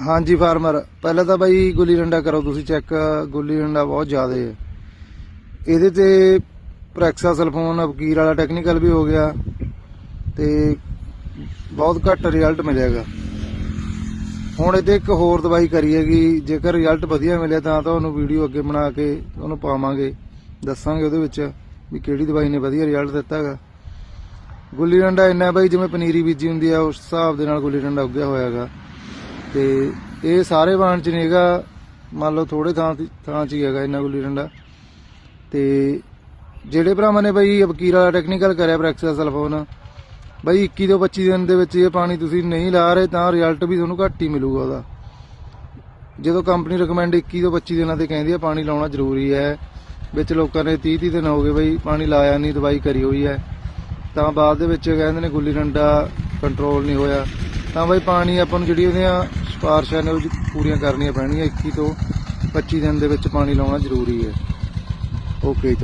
ਹਾਂਜੀ, ਫਾਰਮਰ। ਪਹਿਲਾਂ ਤਾਂ ਬਾਈ ਗੁੱਲੀ ਡੰਡਾ ਕਰੋ, ਤੁਸੀਂ ਚੈੱਕ ਗੁੱਲੀ ਡੰਡਾ ਬਹੁਤ ਜ਼ਿਆਦਾ ਹੈ। ਇਹਦੇ ਤੇ ਪ੍ਰੈਕਸਾ ਸਲਫੋਨ ਵਕੀਰ ਵਾਲਾ ਟੈਕਨੀਕਲ ਵੀ ਹੋ ਗਿਆ ਤੇ ਬਹੁਤ ਘੱਟ ਰਿਜ਼ਲਟ ਮਿਲੇਗਾ ਹੁਣ ਇਹਦੇ ਇੱਕ ਹੋਰ ਦਵਾਈ ਕਰੀ ਹੈਗੀ, ਜੇਕਰ ਰਿਜ਼ਲਟ ਵਧੀਆ ਮਿਲਿਆ ਤਾਂ ਤੁਹਾਨੂੰ ਵੀਡੀਓ ਅੱਗੇ ਬਣਾ ਕੇ ਉਹਨੂੰ ਪਾਵਾਂਗੇ, ਦੱਸਾਂਗੇ ਉਹਦੇ ਵਿੱਚ ਵੀ ਕਿਹੜੀ ਦਵਾਈ ਨੇ ਵਧੀਆ ਰਿਜ਼ਲਟ ਦਿੱਤਾ ਹੈਗਾ। ਗੁੱਲੀ ਡੰਡਾ ਇੰਨਾ ਬਾਈ, ਜਿਵੇਂ ਪਨੀਰੀ ਬੀਜੀ ਹੁੰਦੀ ਆ, ਉਸ ਹਿਸਾਬ ਦੇ ਨਾਲ ਗੁੱਲੀ ਡੰਡਾ ਉੱਗਿਆ ਹੋਇਆ ਹੈਗਾ। ਤੇ ਇਹ ਸਾਰੇ ਬਾਣ ਚ ਨਹੀਂ ਹੈਗਾ, ਮੰਨ ਲਓ ਥੋੜੇ ਥਾਂ ਤੇ- ਥਾਂ ਚ ਹੀ ਹੈਗਾ ਇਹਨਾਂ ਗੁੱਲੀ ਡੰਡਾ। ਤੇ ਜਿਹੜੇ ਭਰਾਵਾਂ ਨੇ ਬਈ ਵਕੀਰ ਵਾਲਾ ਟੈਕਨੀਕਲ ਕਰਿਆ ਪ੍ਰੈਕਸਸ ਸਲਫੋਨ ਬਈ 21 ਤੋਂ 25 ਦਿਨ ਦੇ ਵਿੱਚ ਇਹ ਪਾਣੀ ਤੁਸੀਂ ਨਹੀਂ ਲਾ ਰਹੇ, ਤਾਂ ਰਿਜ਼ਲਟ ਵੀ ਤੁਹਾਨੂੰ ਘੱਟ ਹੀ ਮਿਲੂਗਾ ਉਹਦਾ। ਜਦੋਂ ਕੰਪਨੀ ਰეკਮੈਂਡ 21 ਤੋਂ 25 ਦਿਨਾਂ ਤੇ ਕਹਿੰਦੀ ਹੈ ਪਾਣੀ ਲਾਉਣਾ ਜ਼ਰੂਰੀ ਹੈ, ਵਿੱਚ ਲੋਕਾਂ ਨੇ 30 30 ਦਿਨ ਹੋ ਗਏ ਬਈ ਪਾਣੀ ਲਾਇਆ ਨਹੀਂ ਦਵਾਈ ਕਰੀ ਹੋਈ ਹੈ। ਤਾਂ ਬਾਅਦ ਦੇ ਵਿੱਚ ਕਹਿੰਦੇ ਨੇ ਗੁੱਲੀ ਡੰਡਾ ਕੰਟਰੋਲ ਨਹੀਂ ਹੋਇਆ। ਤਾਂ ਬਈ ਪਾਣੀ ਆਪਾਂ ਨੂੰ ਜਿਹੜੀ ਉਹਦੀਆਂ ਸਿਫਾਰਸ਼ਾਂ ਨੇ ਉਹ ਪੂਰੀਆਂ ਕਰਨੀਆਂ ਪੈਣਗੀਆਂ 21 ਤੋਂ 25 ਦਿਨ ਦੇ ਵਿੱਚ ਪਾਣੀ ਲਾਉਣਾ ਜ਼ਰੂਰੀ ਹੈ। ਓਕੇ